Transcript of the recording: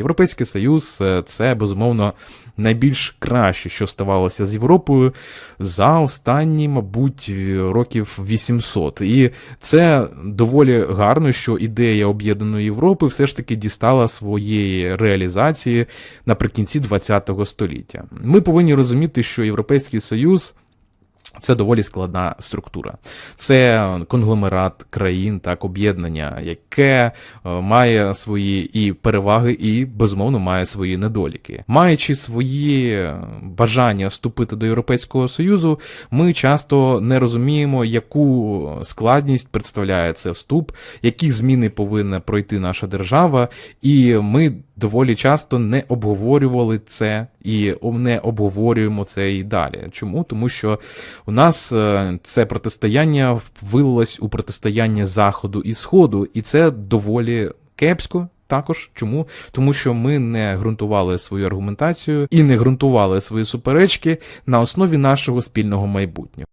Європейський Союз е, це безумовно найбільш краще, що ставалося з Європою за останні, мабуть, років 800. І це доволі гарно, що ідея об'єднаної Європи все ж таки дістала своєї реалізації наприкінці ХХ століття. Ми повинні розуміти, що Європейський Союз. Це доволі складна структура. Це конгломерат країн, так, об'єднання, яке е, має свої і переваги, і безумовно має свої недоліки. Маючи свої бажання вступити до Європейського Союзу, ми часто не розуміємо, яку складність представляє цей вступ, які зміни повинна пройти наша держава, і ми доволі часто не обговорювали це і не обговорюємо це і далі. Чому? Тому що у нас е, це протистояння вилилось у протистояння Заходу і Сходу, і це доволі кепсько. Також чому? Тому що ми не ґрунтували свою аргументацію і не ґрунтували свої суперечки на основі нашого спільного майбутнього.